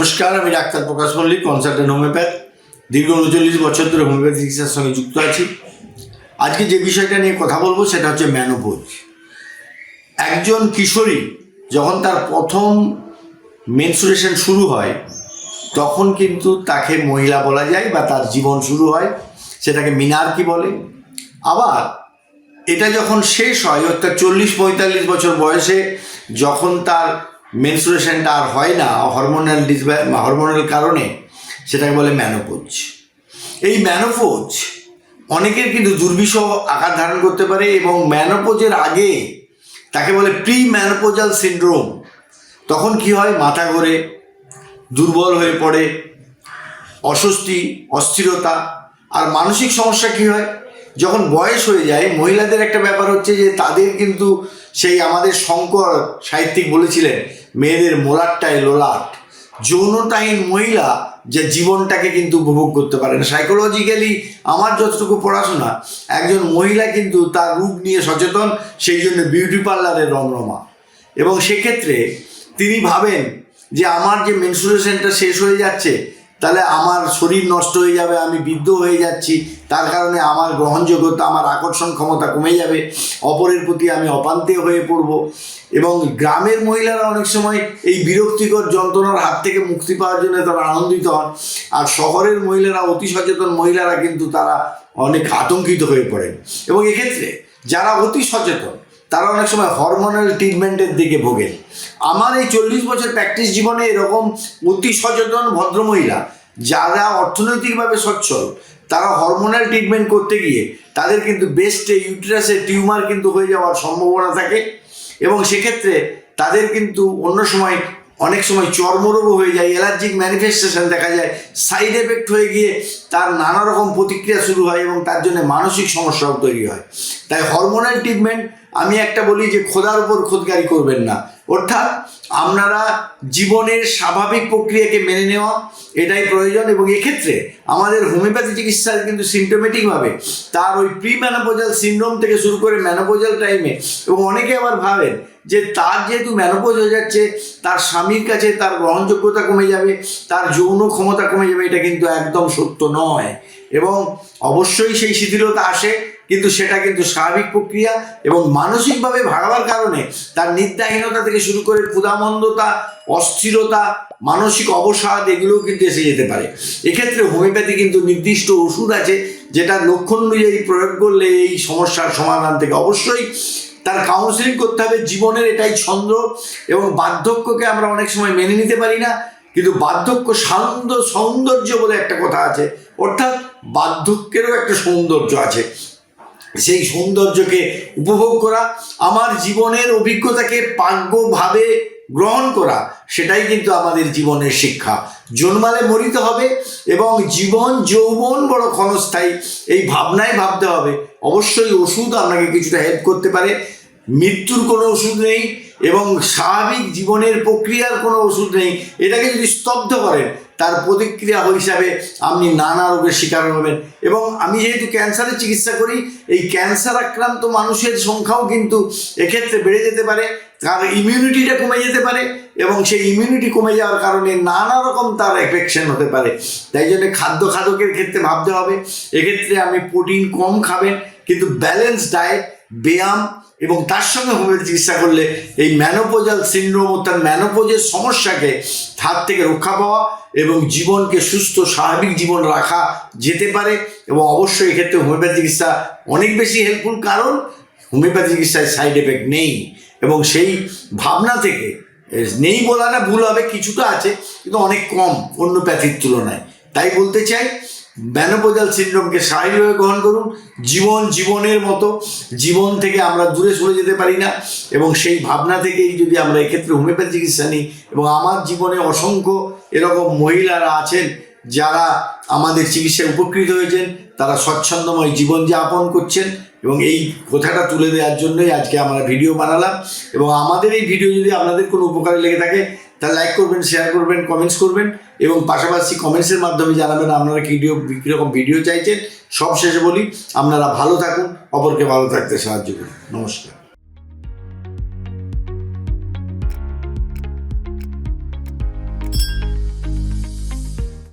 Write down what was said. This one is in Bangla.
নমস্কার, আমি doctor Prakash Mallick consultant homeopath. দীর্ঘ উনচল্লিশ বছর ধরে হোমিওপ্যাথি চিকিৎসার সঙ্গে যুক্ত আছি। আজকে যে বিষয়টা নিয়ে কথা বলব সেটা হচ্ছে ম্যানোপোজ একজন কিশোরী যখন তার প্রথম মেনসুরেশন শুরু হয়, তখন কিন্তু তাকে মহিলা বলা যায় বা তার জীবন শুরু হয়, সেটাকে মিনারকি বলে। আবার এটা যখন শেষ হয়, অর্থাৎ চল্লিশ পঁয়তাল্লিশ বছর বয়সে যখন তার মেনসুরেশনটা আর হয় না হরমোনাল ডিসব্যা হরমোনাল কারণে সেটাকে বলে ম্যানোপোজ এই ম্যানোপোজ অনেকের কিন্তু দুর্বিষহ আকার ধারণ করতে পারে এবং ম্যানোপোজের আগে তাকে বলে প্রি ম্যানোপোজাল সিন্ড্রোম তখন কি হয়? মাথা ঘোরে, দুর্বল হয়ে পড়ে, অস্বস্তি, অস্থিরতা, আর মানসিক সমস্যা কি হয়? যখন বয়স হয়ে যায়, মহিলাদের একটা ব্যাপার হচ্ছে যে তাদের কিন্তু সেই আমাদের শঙ্কর সাহিত্যিক বলেছিলেন, মেয়েদের মোলাটটায় লোলাট। যৌনতাহীন মহিলা যে জীবনটাকে কিন্তু উপভোগ করতে পারে না। সাইকোলজিক্যালি আমার যতটুকু পড়াশোনা, একজন মহিলা কিন্তু তার রূপ নিয়ে সচেতন, সেই জন্য বিউটি পার্লারের রমরমা। এবং সেক্ষেত্রে তিনি ভাবেন যে আমার যে মেনসুরেশনটা শেষ হয়ে যাচ্ছে তাহলে আমার শরীর নষ্ট হয়ে যাবে, আমি বৃদ্ধ হয়ে যাচ্ছি, তার কারণে আমার গ্রহণযোগ্যতা, আমার আকর্ষণ ক্ষমতা কমে যাবে, অপরের প্রতি আমি অপান্তে হয়ে পড়ব। এবং গ্রামের মহিলারা অনেক সময় এই বিরক্তিকর যন্ত্রণার হাত থেকে মুক্তি পাওয়ার জন্য তারা আনন্দিত হন। আর শহরের মহিলারা, অতি সচেতন মহিলারা কিন্তু তারা অনেক আতঙ্কিত হয়ে পড়েন। এবং এক্ষেত্রে যারা অতি সচেতন তারা অনেক সময় হরমোনাল ট্রিটমেন্টের দিকে ভোগেন। আমার এই চল্লিশ বছর প্র্যাকটিস জীবনে এরকম অতি সচেতন ভদ্রমহিলা, যারা অর্থনৈতিকভাবে সচ্ছল, তারা হরমোনাল ট্রিটমেন্ট করতে গিয়ে তাদের কিন্তু বেস্টে ইউটেরাসে টিউমার কিন্তু হয়ে যাওয়ার সম্ভাবনা থাকে এবং সেক্ষেত্রে তাদের কিন্তু অন্য সময়, অনেক সময় চর্মরোগও হয়ে যায় অ্যালার্জিক ম্যানিফেস্টেশন দেখা যায় সাইড এফেক্ট হয়ে গিয়ে তার নানা রকম প্রতিক্রিয়া শুরু হয় এবং তার জন্য মানসিক সমস্যাও তৈরি হয়। তাই হরমোনাল ট্রিটমেন্ট আমি একটা বলি যে খোদার উপর খোদগারি করবেন না। অর্থাৎ আপনারা জীবনের স্বাভাবিক প্রক্রিয়াকে মেনে নেওয়া এটাই প্রয়োজন এবং এক্ষেত্রে আমাদের হোমিওপ্যাথি চিকিৎসার কিন্তু সিমটোমেটিকভাবে তার ওই প্রি ম্যানোপোজাল সিন্ড্রোম থেকে শুরু করে ম্যানোপোজাল টাইমে এবং অনেকে আবার ভাবেন যে তার যেহেতু ম্যানোপোজ হয়ে যাচ্ছে, তার স্বামীর কাছে তার গ্রহণযোগ্যতা কমে যাবে, তার যৌন ক্ষমতা কমে যাবে, এটা কিন্তু একদম সত্য নয়। এবং অবশ্যই সেই শিথিলতা আসে কিন্তু সেটা কিন্তু স্বাভাবিক প্রক্রিয়া এবং মানসিকভাবে ভাগাবার কারণে তার নিদ্রাহীনতা থেকে শুরু করে ক্ষুধামন্দতা, অস্থিরতা, মানসিক অবসাদ, এগুলোও কিন্তু এসে যেতে পারে। এক্ষেত্রে হোমিওপ্যাথি কিন্তু নির্দিষ্ট ওষুধ আছে যেটা লক্ষণ অনুযায়ী প্রয়োগ করলে এই সমস্যার সমাধান থেকে অবশ্যই তার কাউন্সিলিং করতে হবে। জীবনের এটাই ছন্দ এবং বার্ধক্যকে আমরা অনেক সময় মেনে নিতে পারি না। কিন্তু বার্ধক্য সান্দ, সৌন্দর্য বলে একটা কথা আছে। অর্থাৎ বার্ধক্যেরও একটা সৌন্দর্য আছে। সেই সৌন্দর্যকে উপভোগ করা, আমার জীবনের অভিজ্ঞতাকে পাগ্যভাবে গ্রহণ করা, সেটাই কিন্তু আমাদের জীবনের শিক্ষা। জন্মালে মরিতে হবে এবং জীবন, যৌবন বড় ক্ষণস্থায়ী, এই ভাবনায় ভাবতে হবে। অবশ্যই ওষুধ আপনাকে কিছুটা হেল্প করতে পারে। মৃত্যুর কোনো ওষুধ নেই। এবং স্বাভাবিক জীবনের প্রক্রিয়ার কোনো ওষুধ নেই, এটাকে যদি স্তব্ধ করেন, তার প্রতিক্রিয়া হিসাবে আপনি নানা রোগের শিকার হবেন। এবং আমি যেহেতু ক্যান্সারের চিকিৎসা করি, এই ক্যান্সার আক্রান্ত মানুষের সংখ্যাও কিন্তু এক্ষেত্রে বেড়ে যেতে পারে, তার ইমিউনিটিটা কমে যেতে পারে এবং সেই ইমিউনিটি কমে যাওয়ার কারণে নানা রকম তার এফেকশন হতে পারে। তাই জন্য খাদ্য খাদকের ক্ষেত্রে ভাবতে হবে। এক্ষেত্রে আপনি প্রোটিন কম খাবেন, কিন্তু ব্যালেন্স ডায়েট ব্যায়াম এবং তার সঙ্গে হোমিওপ্যাথি চিকিৎসা করলে এই ম্যানোপোজাল সিন্ড্রোম অর্থাৎ ম্যানোপোজের সমস্যাকে হাত থেকে রক্ষা পাওয়া এবং জীবনকে সুস্থ, স্বাভাবিক জীবন রাখা যেতে পারে এবং অবশ্যই এক্ষেত্রে হোমিওপ্যাথি চিকিৎসা অনেক বেশি হেল্পফুল কারণ হোমিওপ্যাথি চিকিৎসায় সাইড এফেক্ট নেই এবং সেই ভাবনা থেকে নেই বলা না ভুল হবে, কিছুটা আছে, কিন্তু অনেক কম অন্য প্যাথির তুলনায়। তাই বলতে চাই ম্যানোপোজাল সিন্ড্রোমকে স্বাভাবিকভাবে গ্রহণ করুন। জীবন জীবনের মতো, জীবন থেকে আমরা দূরে সরে যেতে পারি না এবং সেই ভাবনা থেকেই যদি আমরা এক্ষেত্রে হোমিওপ্যাথি চিকিৎসা নিই এবং আমার জীবনে অসংখ্য এরকম মহিলারা আছেন যারা আমাদের চিকিৎসায় উপকৃত হয়েছেন, তারা স্বচ্ছন্দময় জীবনযাপন করছেন এবং এই কথাটা তুলে দেওয়ার জন্যই আজকে আমরা ভিডিও বানালাম এবং আমাদের এই ভিডিও যদি আপনাদের কোনো উপকারে লেগে থাকে তাহলে লাইক করবেন শেয়ার করবেন কমেন্টস করবেন এবং পাশাপাশি কমেন্টসের মাধ্যমে জানাবেন আপনারা কী ভিডিও কীরকম ভিডিও চাইছেন। সব শেষে বলি, আপনারা ভালো থাকুন, অপরকে ভালো থাকতে সাহায্য করুন। নমস্কার।